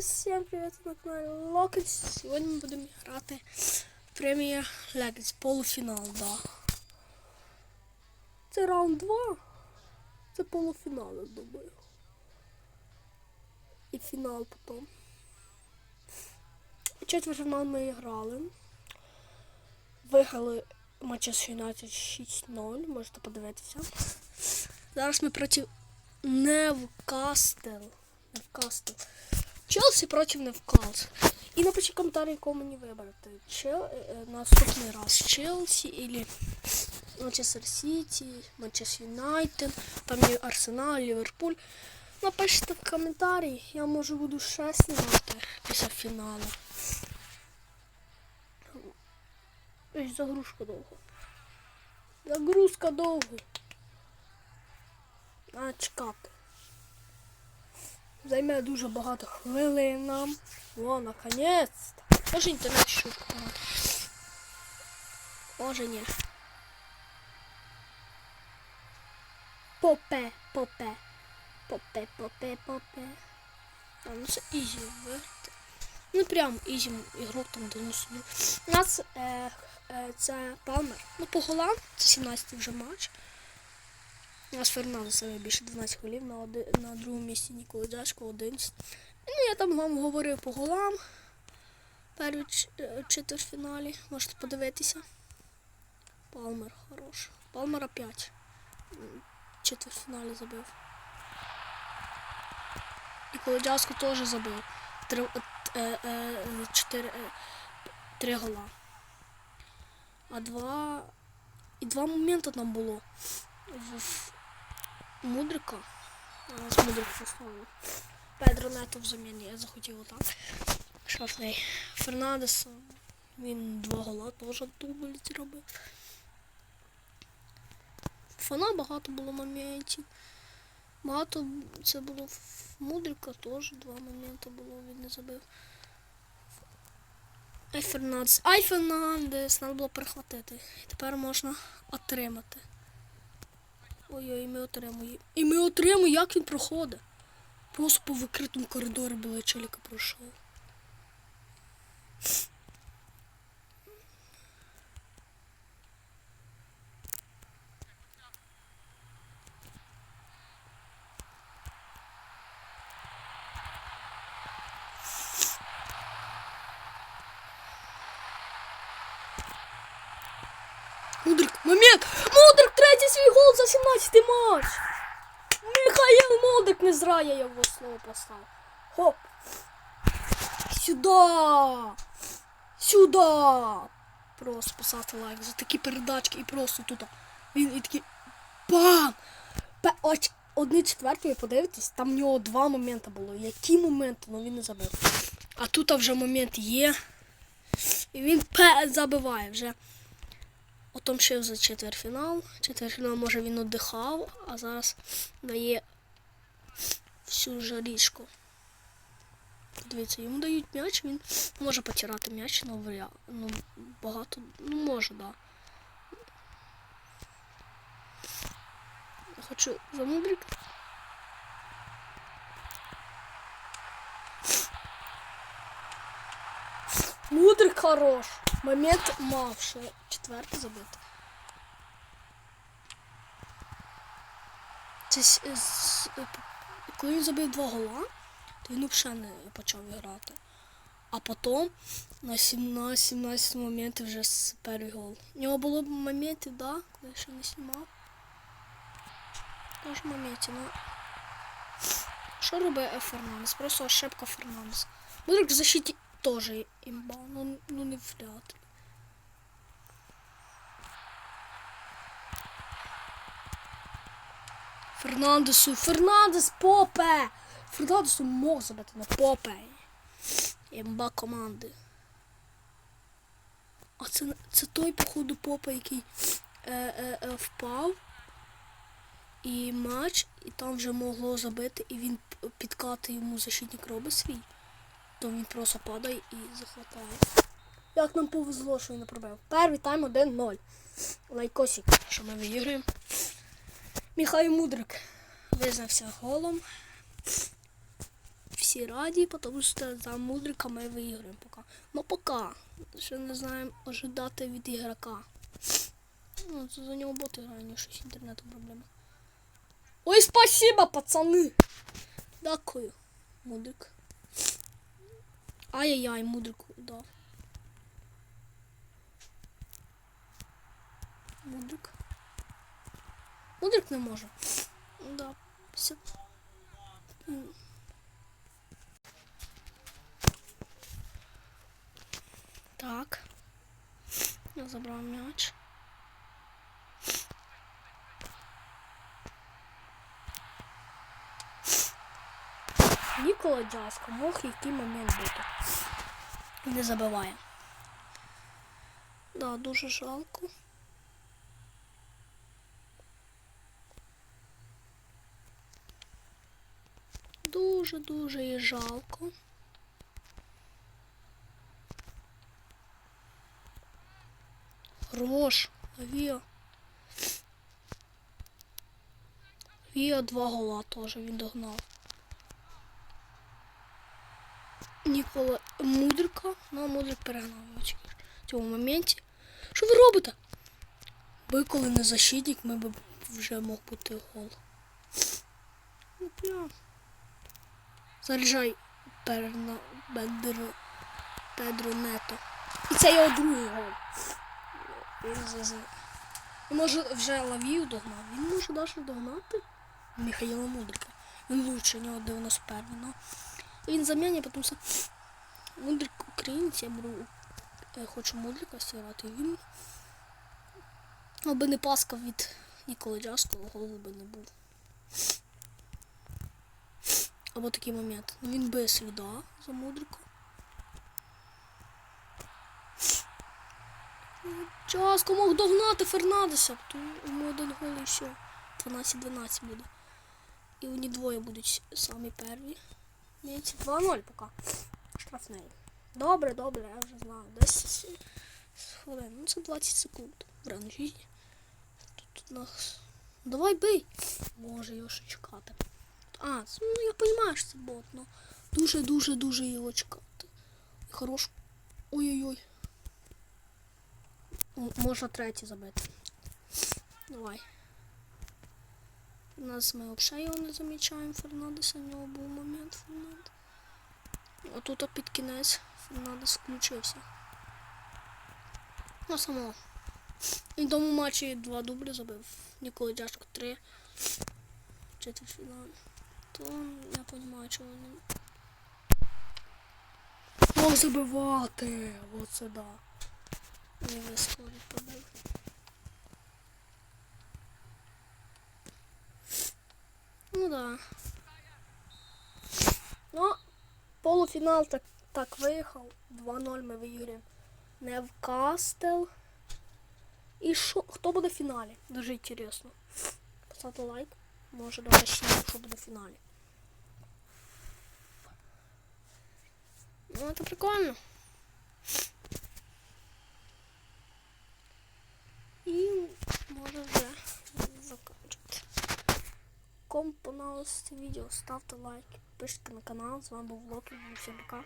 Всем привет, на канале Локет. Сегодня мы будем грати премія Легends, полуфінал, да. Це раунд 2. Це полуфінал, я думаю. І фінал потім. Четвертьфінал ми грали. Виграли Манчестер Юнайтед 6-0, можете подивитися. Зараз ми проти Невкастел. Невкастел. Челсі проти Невкастел. І напишіть коментарі, якого мені вибрати. Чел... е, е, Наступний раз Челсі или Манчестер Сіті, Манчестер Юнайтед, там є Арсенал, Ліверпуль. Напишіть в коментарі, я може буду ще знімати після фіналу. Ой, загрузка довго. Загрузка довго. А чекати. Займе дуже багато хвилин нам. О, наконец-то. Може інтернет шутка. Може ні. Попе, попе. Попе, попе, попе. А, ну це ізі виграти. Ну прям ізі ігрок там 90 У нас е, е, це Палмер. Ну по голам, це 17 вже матч. У нас себе більше 12 голів на, оди, на другому місці Ніколи Дашко 11. Ну, я там вам говорив по голам. Перший е, четвертьфіналі. Можете подивитися. Палмер хорош. Палмера 5. М, Четвертьфіналі забив. І Колодязко теж забив. Три, е, е, чотири, е, три гола. А два. І два моменти там було. В Мудрика. А нас Мудрик поставив. Педро Нето в я захотів отак. Шафлей. Фернандес. Він два гола теж дубль зробив. Фана багато було моментів. Багато це було в Мудрика теж два моменти було, він не забив. Ай Фернандес. Ай Фернандес! Треба було перехватити. І тепер можна отримати. Ой-ой, і ми отримуємо. І ми отримуємо, як він проходить. Просто по викритому коридорі була челіка пройшов. Мудрик, момент! Мудрик, третій свій гол за 17 матч! Михаїл Мудрик не зря я його слово поставив. Хоп! Сюда! Сюда! Просто поставте лайк за такі передачки і просто тут. Він і такий бам! Ось одні четверті, ви подивитесь, там в нього два моменти було. Які моменти, ну він не забив. А тут вже момент є. І він забиває вже. Отомшив за четвертьфінал. Четвертьфінал, може він віддихав, а зараз дає всю жарішку. Дивіться, йому дають м'яч, він може потирати м'яч, ну, ну багато, ну може, да. Я хочу за Мудрик. Мудрик хорош. Момент мав ще четвертий забити. Це с- з- е, коли він забив два гола, то він взагалі не почав грати. А потім на 17, 17 моменті вже з перший гол. У нього було б моментів, да, коли я ще не знімав. Теж моменті, ну. Що робить Е Фернандес? Просто ошибка Фернандес. Мудрик в защиті теж імба, ну, ну не вряд ли. Фернандесу, Фернандес, Попе! Фернандесу мог забити на Попе. Імба команди. А це, це той, походу, Попе, який е, е, е, впав. І матч, і там вже могло забити, і він підкати йому защитник робить свій. То він просто падає і захватає. Як нам повезло, що він не пробив. Перший тайм 1-0. Лайкосик, що ми виіграємо. Міхай Мудрик визнався голом. Всі раді, тому що за мудрика ми виграємо поки. Ну поки. Ще не знаємо ожидати від ігрока. Ну, це за нього боти нього щось інтернету проблема. Ой, спасибо, пацани! Дякую, мудрик. Ай-яй-яй, мудрику дав. Мудрик. Мудрик не може. Да, все. Так. Я забрав м'яч. Нікола Джаско мог який момент бути. Не забиває. Да, дуже жалко. Дуже-дуже і жалко. Хорош, Віо. Віо два гола теж він догнав. Нікола Мудрика. Ну, Мудрик перегнав в цьому моменті. Що ви робите? Ви коли не защитник, ми б вже мог бути гол. Ну, прям. Заряджай Перна Бендеро Педро Нето. І це його другий гол. За- Він може вже лавію догнав. Він може навіть догнати Михайла Мудрика. Він лучше, у нього 91, ну. Він заміняє, тому що Мудрик українець, я беру, я хочу Мудрика стирати. Він аби не паска від Ніколи Джаскова, голову би не був. Або такий момент. Він без сліда за Мудрика. Джаско мог догнати Фернандеса, то йому один гол і все. 12-12 буде. І вони двоє будуть самі перві. М'яці 2-0 поки. Штрафний. Добре, добре, я вже знаю. 10 хвилин. Ну це 20 секунд. В ранжі. Тут у нас. Давай бий. Може його ще чекати. А, ну я розумію, що це бот, ну дуже-дуже-дуже його чекати. Хорош. Ой-ой-ой. Можна третій забити. Давай. У нас ми взагалі його не замічаємо Фернандеса, у нього був момент Фернандес. А тут під кінець Фернандес включився. Ну само. Він в тому матчі два дублі забив. Ніколи Дяшко три. Четвертьфінал. То я розумію, чого він. Мог забивати! Оце да. Не висходить побив. Ну да. Ну, полуфінал так, так виїхав. 2-0 ми виграємо. Невкастел. І що? Хто буде в фіналі? Дуже інтересно. Поставте лайк. Може давай ще що буде в фіналі. Ну, це прикольно. І може вже закінчити. Кому понравилось це відео, ставте лайк, пишіть на канал. З вами був Локі, всім пока.